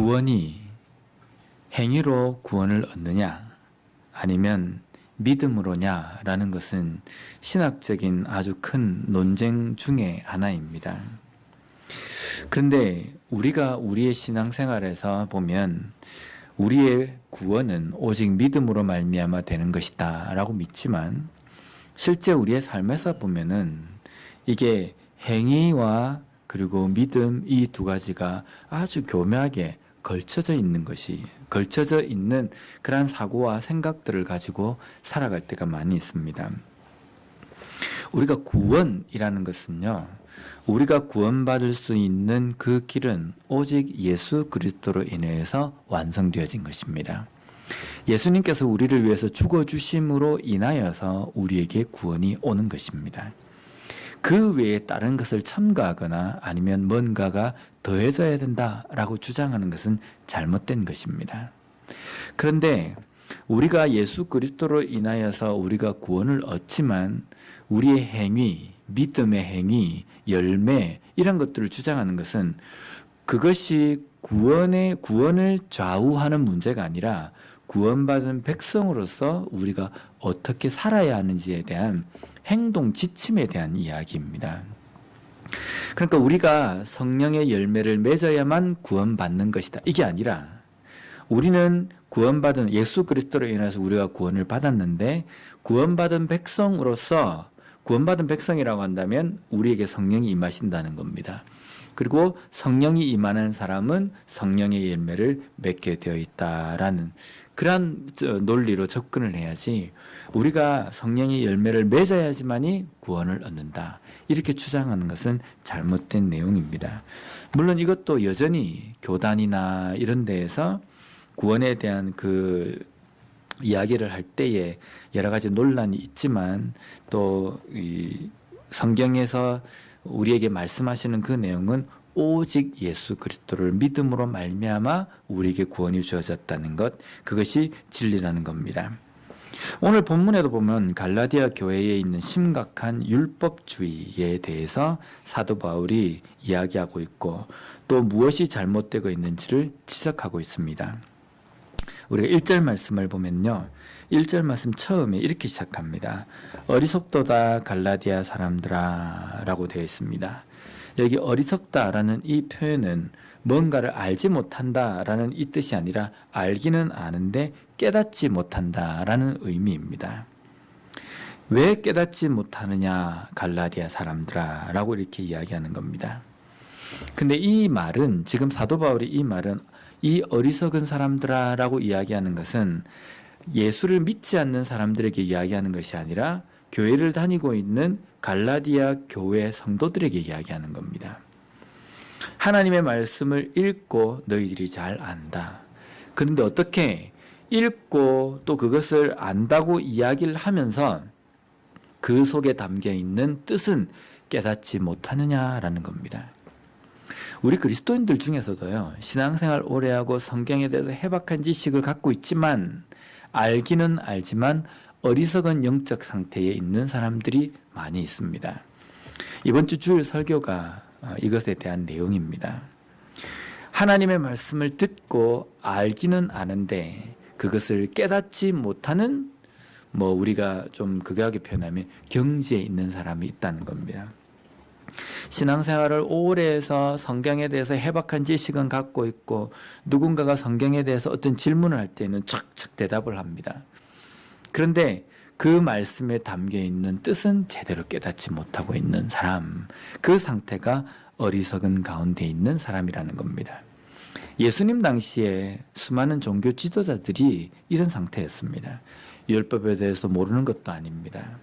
구원이 행위로 구원을 얻느냐 아니면 믿음으로냐라는 것은 신학적인 아주 큰 논쟁 중의 하나입니다. 그런데 우리가 우리의 신앙생활에서 보면 우리의 구원은 오직 믿음으로 말미암아 되는 것이다라고 믿지만 실제 우리의 삶에서 보면은 이게 행위와 그리고 믿음 이 두 가지가 아주 교묘하게 걸쳐져 있는 것이 걸쳐져 있는 그러한 사고와 생각들을 가지고 살아갈 때가 많이 있습니다. 우리가 구원이라는 것은요. 우리가 구원받을 수 있는 그 길은 오직 예수 그리스도로 인해서 완성되어진 것입니다. 예수님께서 우리를 위해서 죽어 주심으로 인하여서 우리에게 구원이 오는 것입니다. 그 외에 다른 것을 첨가하거나 아니면 뭔가가 더해져야 된다라고 주장하는 것은 잘못된 것입니다. 그런데 우리가 예수 그리스도로 인하여서 우리가 구원을 얻지만 우리의 행위, 믿음의 행위, 열매 이런 것들을 주장하는 것은 그것이 구원의 구원을 좌우하는 문제가 아니라 구원받은 백성으로서 우리가 어떻게 살아야 하는지에 대한 행동 지침에 대한 이야기입니다. 그러니까 우리가 성령의 열매를 맺어야만 구원받는 것이다. 이게 아니라 우리는 구원받은 예수 그리스도로 인해서 우리가 구원을 받았는데 구원받은 백성으로서 구원받은 백성이라고 한다면 우리에게 성령이 임하신다는 겁니다. 그리고 성령이 임하는 사람은 성령의 열매를 맺게 되어 있다라는 그러한 논리로 접근을 해야지 우리가 성령의 열매를 맺어야지만이 구원을 얻는다. 이렇게 주장하는 것은 잘못된 내용입니다. 물론 이것도 여전히 교단이나 이런 데에서 구원에 대한 그 이야기를 할 때에 여러 가지 논란이 있지만 또이 성경에서 우리에게 말씀하시는 그 내용은 오직 예수 그리스도를 믿음으로 말미암아 우리에게 구원이 주어졌다는 것 그것이 진리라는 겁니다. 오늘 본문에도 보면 갈라디아 교회에 있는 심각한 율법주의에 대해서 사도 바울이 이야기하고 있고 또 무엇이 잘못되고 있는지를 지적하고 있습니다. 우리가 1절 말씀을 보면요. 1절 말씀 처음에 이렇게 시작합니다. 어리석도다 갈라디아 사람들아 라고 되어 있습니다. 여기 어리석다라는 이 표현은 뭔가를 알지 못한다라는 이 뜻이 아니라 알기는 아는데 깨닫지 못한다라는 의미입니다. 왜 깨닫지 못하느냐 갈라디아 사람들아 라고 이렇게 이야기하는 겁니다. 근데 이 말은 지금 사도 바울이 이 말은 이 어리석은 사람들아라고 이야기하는 것은 예수를 믿지 않는 사람들에게 이야기하는 것이 아니라 교회를 다니고 있는 갈라디아 교회 성도들에게 이야기하는 겁니다. 하나님의 말씀을 읽고 너희들이 잘 안다. 그런데 어떻게 읽고 또 그것을 안다고 이야기를 하면서 그 속에 담겨 있는 뜻은 깨닫지 못하느냐라는 겁니다. 우리 그리스도인들 중에서도요, 신앙생활 오래 하고 성경에 대해서 해박한 지식을 갖고 있지만, 알기는 알지만 어리석은 영적 상태에 있는 사람들이 많이 있습니다. 이번 주 주일 설교가 어, 이것에 대한 내용입니다. 하나님의 말씀을 듣고 알기는 아는데 그것을 깨닫지 못하는 뭐 우리가 좀 극하게 표현하면 경지에 있는 사람이 있다는 겁니다. 신앙생활을 오래 해서 성경에 대해서 해박한 지식은 갖고 있고 누군가가 성경에 대해서 어떤 질문을 할 때는 척척 대답을 합니다. 그런데 그 말씀에 담겨 있는 뜻은 제대로 깨닫지 못하고 있는 사람, 그 상태가 어리석은 가운데 있는 사람이라는 겁니다. 예수님 당시에 수많은 종교 지도자들이 이런 상태였습니다. 율법에 대해서 모르는 것도 아닙니다.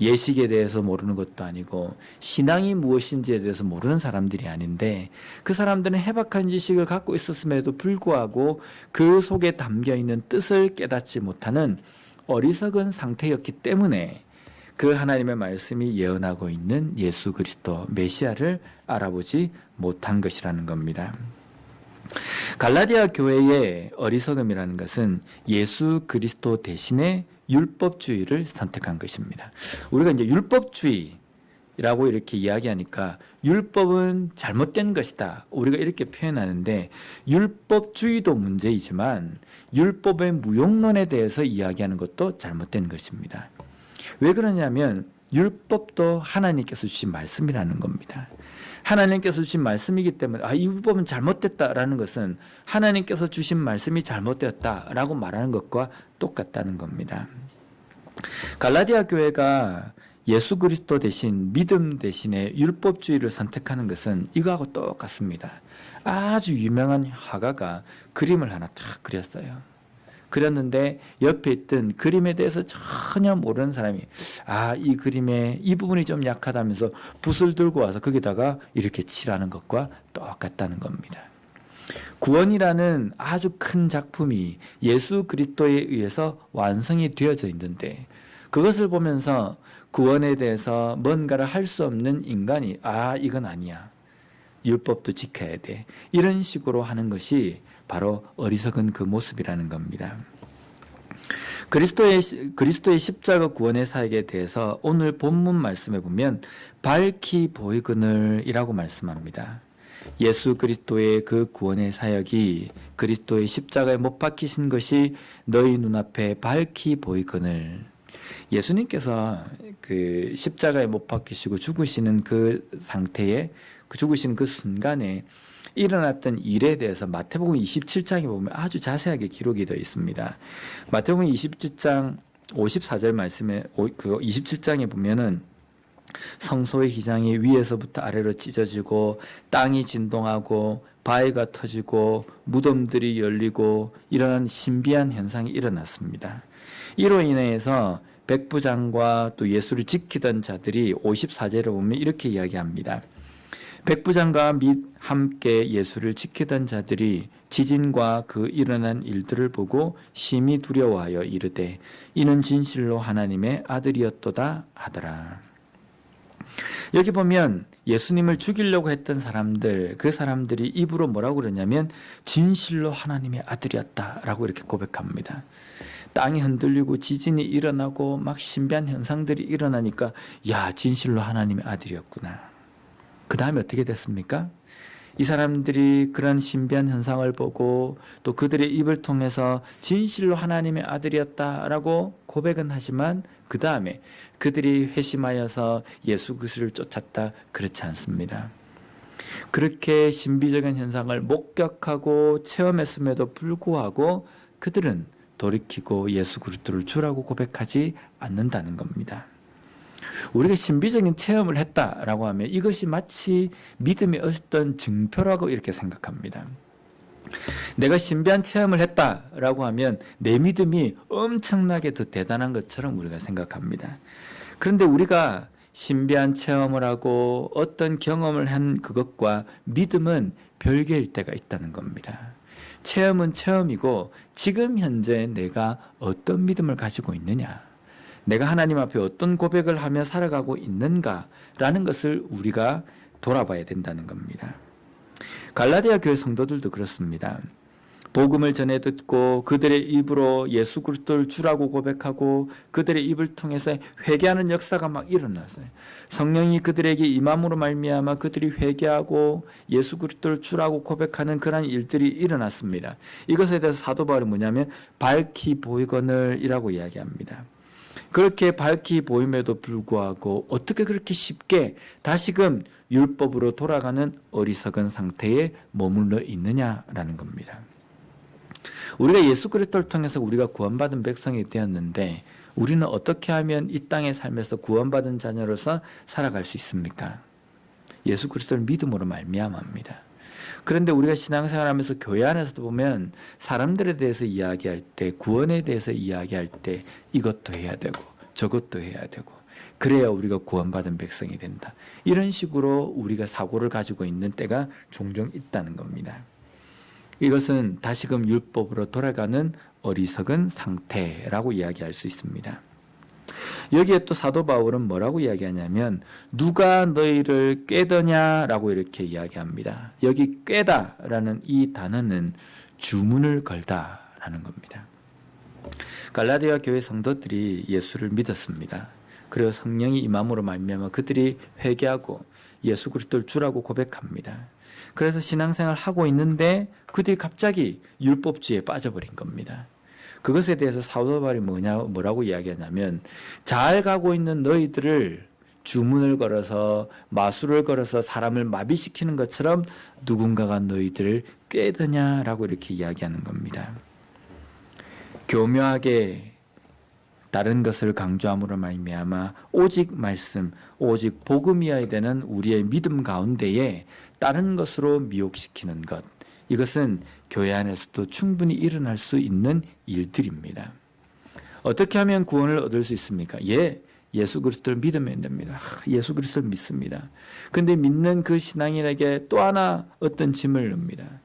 예식에 대해서 모르는 것도 아니고 신앙이 무엇인지에 대해서 모르는 사람들이 아닌데 그 사람들은 해박한 지식을 갖고 있었음에도 불구하고 그 속에 담겨 있는 뜻을 깨닫지 못하는 어리석은 상태였기 때문에 그 하나님의 말씀이 예언하고 있는 예수 그리스도 메시아를 알아보지 못한 것이라는 겁니다. 갈라디아 교회의 어리석음이라는 것은 예수 그리스도 대신에 율법주의를 선택한 것입니다. 우리가 이제 율법주의라고 라고 이렇게 이야기하니까 율법은 잘못된 것이다. 우리가 이렇게 표현하는데 율법주의도 문제이지만 율법의 무용론에 대해서 이야기하는 것도 잘못된 것입니다. 왜 그러냐면 율법도 하나님께서 주신 말씀이라는 겁니다. 하나님께서 주신 말씀이기 때문에 아, 이 율법은 잘못됐다라는 것은 하나님께서 주신 말씀이 잘못되었다라고 말하는 것과 똑같다는 겁니다. 갈라디아 교회가 예수 그리스도 대신 믿음 대신에 율법주의를 선택하는 것은 이거하고 똑같습니다. 아주 유명한 화가가 그림을 하나 딱 그렸어요. 그렸는데 옆에 있던 그림에 대해서 전혀 모르는 사람이 아, 이 그림에 이 부분이 좀 약하다면서 붓을 들고 와서 거기다가 이렇게 칠하는 것과 똑같다는 겁니다. 구원이라는 아주 큰 작품이 예수 그리스도에 의해서 완성이 되어져 있는데 그것을 보면서 구원에 대해서 뭔가를 할 수 없는 인간이 아 이건 아니야 율법도 지켜야 돼 이런 식으로 하는 것이 바로 어리석은 그 모습이라는 겁니다. 그리스도의 그리스도의 십자가 구원의 사역에 대해서 오늘 본문 말씀에 보면 밝히 보이거늘이라고 말씀합니다. 예수 그리스도의 그 구원의 사역이 그리스도의 십자가에 못 박히신 것이 너희 눈앞에 밝히 보이거늘 예수님께서 그 십자가에 못 박히시고 죽으시는 그 상태에 그 죽으시는 그 순간에 일어났던 일에 대해서 마태복음 27장에 보면 아주 자세하게 기록이 되어 있습니다. 마태복음 27장 54절 말씀에 그 27장에 보면은 성소의 기장이 위에서부터 아래로 찢어지고 땅이 진동하고 바위가 터지고 무덤들이 열리고 이런 신비한 현상이 일어났습니다. 이로 인해서 백부장과 또 예수를 지키던 자들이 54절을 보면 이렇게 이야기합니다. 백부장과 및 함께 예수를 지키던 자들이 지진과 그 일어난 일들을 보고 심히 두려워하여 이르되 이는 진실로 하나님의 아들이었도다 하더라. 여기 보면 예수님을 죽이려고 했던 사람들, 그 사람들이 입으로 뭐라고 그러냐면 진실로 하나님의 아들이었다라고 이렇게 고백합니다. 땅이 흔들리고 지진이 일어나고 막 신비한 현상들이 일어나니까 야, 진실로 하나님의 아들이었구나. 그 다음에 어떻게 됐습니까? 이 사람들이 그런 신비한 현상을 보고 또 그들의 입을 통해서 진실로 하나님의 아들이었다라고 고백은 하지만 그 다음에 그들이 회심하여서 예수 그리스도를 쫓았다 그렇지 않습니다. 그렇게 신비적인 현상을 목격하고 체험했음에도 불구하고 그들은 돌이키고 예수 그리스도를 주라고 고백하지 않는다는 겁니다. 우리가 신비적인 체험을 했다라고 하면 이것이 마치 믿음의 어떤 증표라고 이렇게 생각합니다. 내가 신비한 체험을 했다라고 하면 내 믿음이 엄청나게 더 대단한 것처럼 우리가 생각합니다. 그런데 우리가 신비한 체험을 하고 어떤 경험을 한 그것과 믿음은 별개일 때가 있다는 겁니다. 체험은 체험이고 지금 현재 내가 어떤 믿음을 가지고 있느냐. 내가 하나님 앞에 어떤 고백을 하며 살아가고 있는가라는 것을 우리가 돌아봐야 된다는 겁니다. 갈라디아 교회 성도들도 그렇습니다. 복음을 전해 듣고 그들의 입으로 예수 그리스도를 주라고 고백하고 그들의 입을 통해서 회개하는 역사가 막 일어났어요. 성령이 그들에게 임함으로 말미암아 그들이 회개하고 예수 그리스도를 주라고 고백하는 그러한 일들이 일어났습니다. 이것에 대해서 사도 바울은 뭐냐면 밝히 보이거늘이라고 이야기합니다. 그렇게 밝히 보임에도 불구하고 어떻게 그렇게 쉽게 다시금 율법으로 돌아가는 어리석은 상태에 머물러 있느냐라는 겁니다. 우리가 예수 그리스도를 통해서 우리가 구원받은 백성이 되었는데 우리는 어떻게 하면 이 땅의 삶에서 구원받은 자녀로서 살아갈 수 있습니까? 예수 그리스도를 믿음으로 말미암합니다. 그런데 우리가 신앙생활하면서 교회 안에서도 보면 사람들에 대해서 이야기할 때 구원에 대해서 이야기할 때 이것도 해야 되고 저것도 해야 되고 그래야 우리가 구원받은 백성이 된다. 이런 식으로 우리가 사고를 가지고 있는 때가 종종 있다는 겁니다. 이것은 다시금 율법으로 돌아가는 어리석은 상태라고 이야기할 수 있습니다. 여기에 또 사도 바울은 뭐라고 이야기하냐면 누가 너희를 깨더냐라고 이렇게 이야기합니다. 여기 깨다라는 이 단어는 주문을 걸다라는 겁니다. 갈라디아 교회 성도들이 예수를 믿었습니다. 그리고 성령이 임함으로 말미암아 그들이 회개하고 예수 그리스도를 주라고 고백합니다. 그래서 신앙생활 하고 있는데 그들이 갑자기 율법주의에 빠져버린 겁니다. 그것에 대해서 사도 바울이 뭐냐 뭐라고 이야기하냐면 잘 가고 있는 너희들을 주문을 걸어서 마술을 걸어서 사람을 마비시키는 것처럼 누군가가 너희들을 꾀드냐라고 이렇게 이야기하는 겁니다. 교묘하게 다른 것을 강조함으로 말미암아 오직 말씀, 오직 복음이어야 되는 우리의 믿음 가운데에 다른 것으로 미혹시키는 것. 이것은 교회 안에서도 충분히 일어날 수 있는 일들입니다. 어떻게 하면 구원을 얻을 수 있습니까? 예, 예수 그리스도를 믿으면 됩니다. 아, 예수 그리스도를 믿습니다. 근데 믿는 그 신앙인에게 또 하나 어떤 짐을 넣습니다.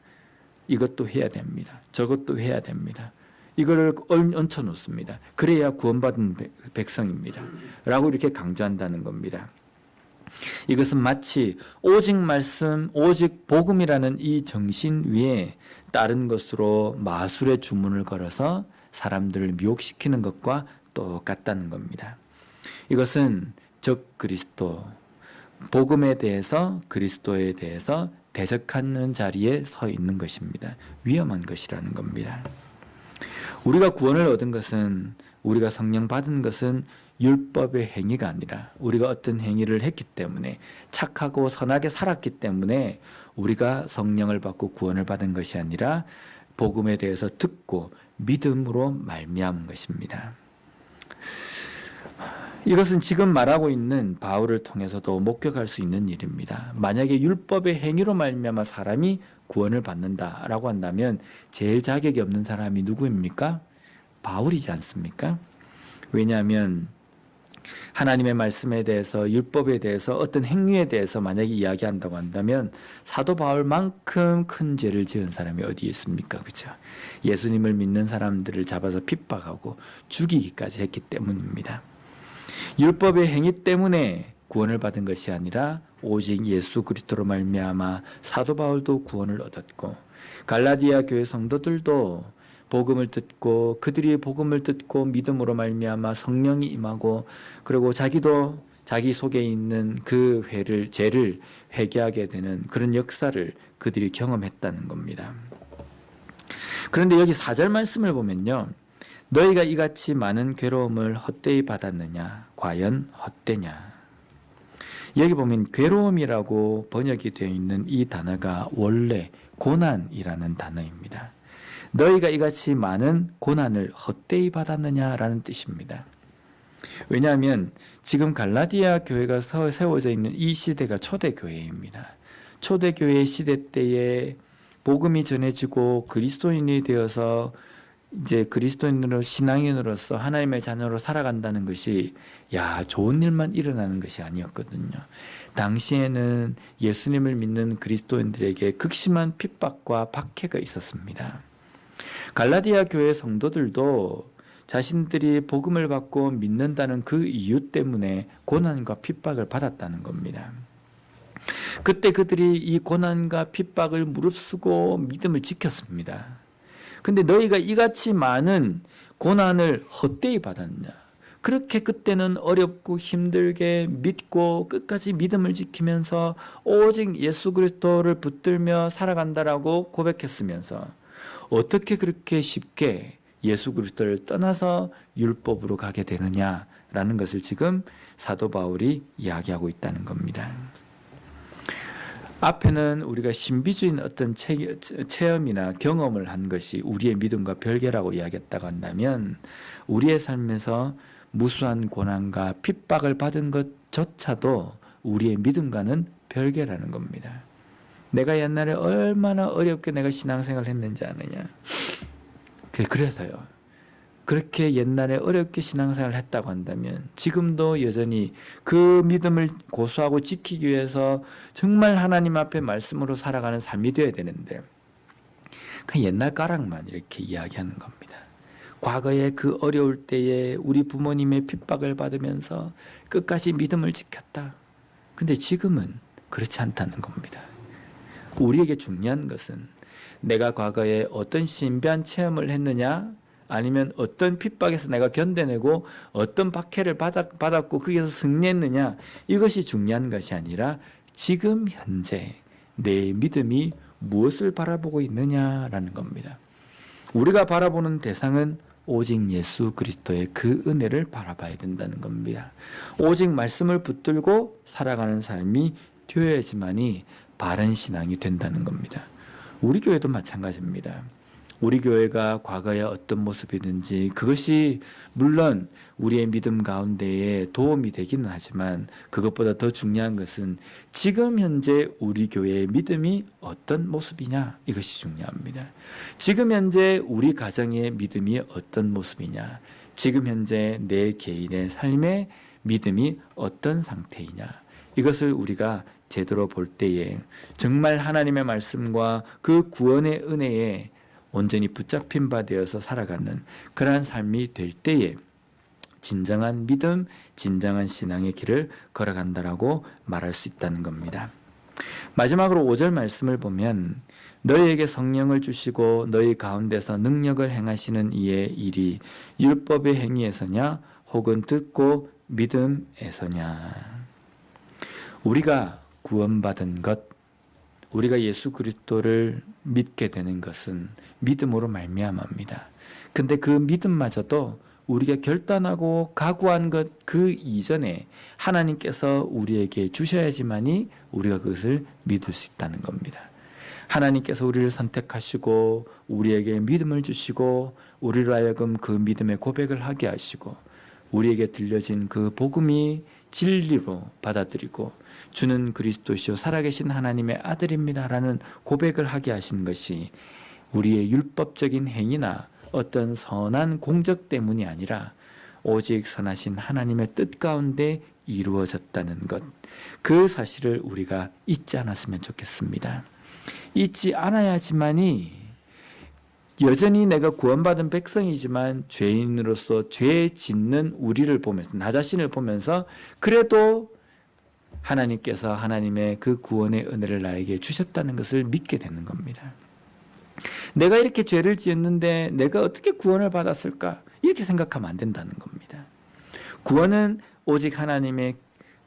이것도 해야 됩니다. 저것도 해야 됩니다. 이거를 얹혀 놓습니다. 그래야 구원받은 백성입니다. 라고 이렇게 강조한다는 겁니다. 이것은 마치 오직 말씀, 오직 복음이라는 이 정신 위에 다른 것으로 마술의 주문을 걸어서 사람들을 미혹시키는 것과 똑같다는 겁니다. 이것은 적 그리스도, 복음에 대해서 그리스도에 대해서 대적하는 자리에 서 있는 것입니다. 위험한 것이라는 겁니다. 우리가 구원을 얻은 것은 우리가 성령 받은 것은 율법의 행위가 아니라 우리가 어떤 행위를 했기 때문에 착하고 선하게 살았기 때문에 우리가 성령을 받고 구원을 받은 것이 아니라 복음에 대해서 듣고 믿음으로 말미암은 것입니다. 이것은 지금 말하고 있는 바울을 통해서도 목격할 수 있는 일입니다. 만약에 율법의 행위로 말미암아 사람이 구원을 받는다라고 한다면 제일 자격이 없는 사람이 누구입니까? 바울이지 않습니까? 왜냐하면 하나님의 말씀에 대해서 율법에 대해서 어떤 행위에 대해서 만약에 이야기한다고 한다면 사도 바울만큼 큰 죄를 지은 사람이 어디 있습니까? 그죠? 예수님을 믿는 사람들을 잡아서 핍박하고 죽이기까지 했기 때문입니다. 율법의 행위 때문에 구원을 받은 것이 아니라 오직 예수 그리스도로 말미암아 사도 바울도 구원을 얻었고 갈라디아 교회 성도들도 복음을 듣고 그들이 복음을 듣고 믿음으로 말미암아 성령이 임하고 그리고 자기도 자기 속에 있는 그 회를 죄를 회개하게 되는 그런 역사를 그들이 경험했다는 겁니다. 그런데 여기 4절 말씀을 보면요. 너희가 이같이 많은 괴로움을 헛되이 받았느냐? 과연 헛되냐? 여기 보면 괴로움이라고 번역이 되어 있는 이 단어가 원래 고난이라는 단어입니다. 너희가 이같이 많은 고난을 헛되이 받았느냐라는 뜻입니다. 왜냐하면 지금 갈라디아 교회가 세워져 있는 이 시대가 초대교회입니다. 초대교회 시대 때에 복음이 전해지고 그리스도인이 되어서 이제 그리스도인으로 신앙인으로서 하나님의 자녀로 살아간다는 것이 야 좋은 일만 일어나는 것이 아니었거든요. 당시에는 예수님을 믿는 그리스도인들에게 극심한 핍박과 박해가 있었습니다. 갈라디아 교회 성도들도 자신들이 복음을 받고 믿는다는 그 이유 때문에 고난과 핍박을 받았다는 겁니다. 그때 그들이 이 고난과 핍박을 무릅쓰고 믿음을 지켰습니다. 근데 너희가 이같이 많은 고난을 헛되이 받았냐? 그렇게 그때는 어렵고 힘들게 믿고 끝까지 믿음을 지키면서 오직 예수 그리스도를 붙들며 살아간다라고 고백했으면서 어떻게 그렇게 쉽게 예수 그리스도를 떠나서 율법으로 가게 되느냐라는 것을 지금 사도 바울이 이야기하고 있다는 겁니다. 앞에는 우리가 신비주의인 어떤 체험이나 경험을 한 것이 우리의 믿음과 별개라고 이야기했다고 한다면 우리의 삶에서 무수한 고난과 핍박을 받은 것조차도 우리의 믿음과는 별개라는 겁니다. 내가 옛날에 얼마나 어렵게 내가 신앙생활을 했는지 아느냐. 그래서요. 그렇게 옛날에 어렵게 신앙생활을 했다고 한다면 지금도 여전히 그 믿음을 고수하고 지키기 위해서 정말 하나님 앞에 말씀으로 살아가는 삶이 되어야 되는데 그 옛날 까락만 이렇게 이야기하는 겁니다. 과거에 그 어려울 때에 우리 부모님의 핍박을 받으면서 끝까지 믿음을 지켰다. 근데 지금은 그렇지 않다는 겁니다. 우리에게 중요한 것은 내가 과거에 어떤 신비한 체험을 했느냐 아니면 어떤 핍박에서 내가 견뎌내고 어떤 박해를 받았, 받았고 거기에서 승리했느냐 이것이 중요한 것이 아니라 지금 현재 내 믿음이 무엇을 바라보고 있느냐라는 겁니다. 우리가 바라보는 대상은 오직 예수 그리스도의 그 은혜를 바라봐야 된다는 겁니다. 오직 말씀을 붙들고 살아가는 삶이 되어야지만이 바른 신앙이 된다는 겁니다. 우리 교회도 마찬가지입니다. 우리 교회가 과거에 어떤 모습이든지 그것이 물론 우리의 믿음 가운데에 도움이 되기는 하지만 그것보다 더 중요한 것은 지금 현재 우리 교회의 믿음이 어떤 모습이냐 이것이 중요합니다. 지금 현재 우리 가정의 믿음이 어떤 모습이냐 지금 현재 내 개인의 삶의 믿음이 어떤 상태이냐 이것을 우리가 제대로 볼 때에 정말 하나님의 말씀과 그 구원의 은혜에 온전히 붙잡힌 바 되어서 살아가는 그러한 삶이 될 때에 진정한 믿음, 진정한 신앙의 길을 걸어간다라고 말할 수 있다는 겁니다. 마지막으로 5절 말씀을 보면 너희에게 성령을 주시고 너희 가운데서 능력을 행하시는 이의 일이 율법의 행위에서냐 혹은 듣고 믿음에서냐 우리가 구원받은 것 우리가 예수 그리스도를 믿게 되는 것은 믿음으로 말미암아입니다. 근데 그 믿음마저도 우리가 결단하고 각오한 것 그 이전에 하나님께서 우리에게 주셔야지만이 우리가 그것을 믿을 수 있다는 겁니다. 하나님께서 우리를 선택하시고 우리에게 믿음을 주시고 우리로 하여금 그 믿음의 고백을 하게 하시고 우리에게 들려진 그 복음이 진리로 받아들이고 주는 그리스도시요 살아계신 하나님의 아들입니다라는 고백을 하게 하신 것이 우리의 율법적인 행위나 어떤 선한 공적 때문이 아니라 오직 선하신 하나님의 뜻 가운데 이루어졌다는 것. 그 사실을 우리가 잊지 않았으면 좋겠습니다. 잊지 않아야지만이 여전히 내가 구원받은 백성이지만 죄인으로서 죄 짓는 우리를 보면서 나 자신을 보면서 그래도 하나님께서 하나님의 그 구원의 은혜를 나에게 주셨다는 것을 믿게 되는 겁니다. 내가 이렇게 죄를 지었는데 내가 어떻게 구원을 받았을까? 이렇게 생각하면 안 된다는 겁니다. 구원은 오직 하나님의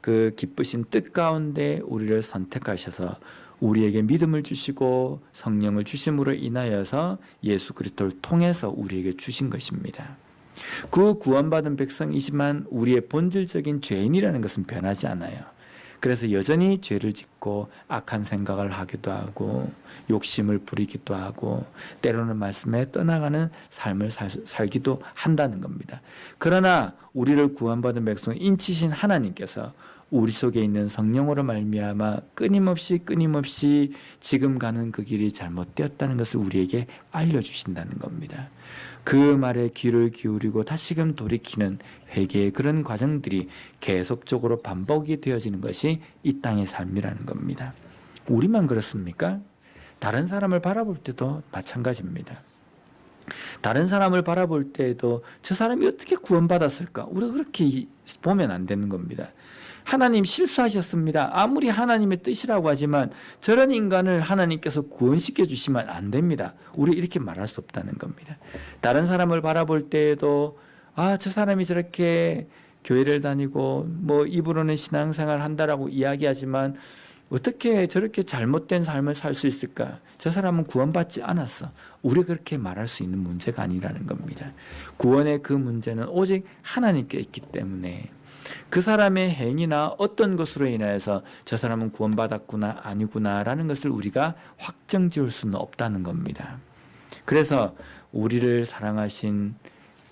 그 기쁘신 뜻 가운데 우리를 선택하셔서 우리에게 믿음을 주시고 성령을 주심으로 인하여서 예수 그리스도를 통해서 우리에게 주신 것입니다. 그 구원받은 백성이지만 우리의 본질적인 죄인이라는 것은 변하지 않아요. 그래서 여전히 죄를 짓고 악한 생각을 하기도 하고 욕심을 부리기도 하고 때로는 말씀에 떠나가는 삶을 살, 살기도 한다는 겁니다. 그러나 우리를 구원받은 백성 인치신 하나님께서 우리 속에 있는 성령으로 말미암아 끊임없이 끊임없이 지금 가는 그 길이 잘못되었다는 것을 우리에게 알려주신다는 겁니다. 그 말에 귀를 기울이고 다시금 돌이키는 회개의 그런 과정들이 계속적으로 반복이 되어지는 것이 이 땅의 삶이라는 겁니다. 우리만 그렇습니까? 다른 사람을 바라볼 때도 마찬가지입니다. 다른 사람을 바라볼 때에도 저 사람이 어떻게 구원받았을까? 우리가 그렇게 보면 안 되는 겁니다. 하나님 실수하셨습니다. 아무리 하나님의 뜻이라고 하지만 저런 인간을 하나님께서 구원시켜 주시면 안 됩니다. 우리 이렇게 말할 수 없다는 겁니다. 다른 사람을 바라볼 때에도 아, 저 사람이 저렇게 교회를 다니고 뭐 입으로는 신앙생활 한다라고 이야기하지만 어떻게 저렇게 잘못된 삶을 살 수 있을까? 저 사람은 구원받지 않았어. 우리 그렇게 말할 수 있는 문제가 아니라는 겁니다. 구원의 그 문제는 오직 하나님께 있기 때문에 그 사람의 행위나 어떤 것으로 인하여서 저 사람은 구원받았구나 아니구나라는 것을 우리가 확정 지을 수는 없다는 겁니다. 그래서 우리를 사랑하신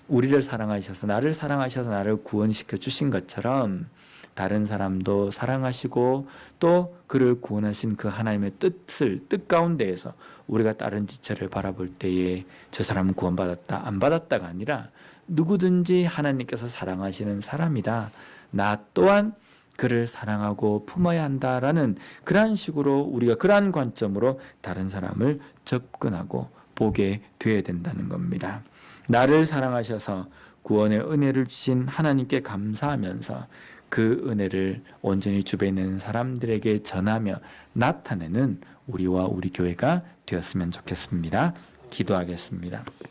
우리를 사랑하셔서 나를 사랑하셔서 나를 구원시켜 주신 것처럼 다른 사람도 사랑하시고 또 그를 구원하신 그 하나님의 뜻을 뜻 가운데에서 우리가 다른 지체를 바라볼 때에 저 사람은 구원받았다 안 받았다가 아니라 누구든지 하나님께서 사랑하시는 사람이다. 나 또한 그를 사랑하고 품어야 한다라는 그러한 식으로 우리가 그러한 관점으로 다른 사람을 접근하고 보게 되어야 된다는 겁니다. 나를 사랑하셔서 구원의 은혜를 주신 하나님께 감사하면서 그 은혜를 온전히 주변에 있는 사람들에게 전하며 나타내는 우리와 우리 교회가 되었으면 좋겠습니다. 기도하겠습니다.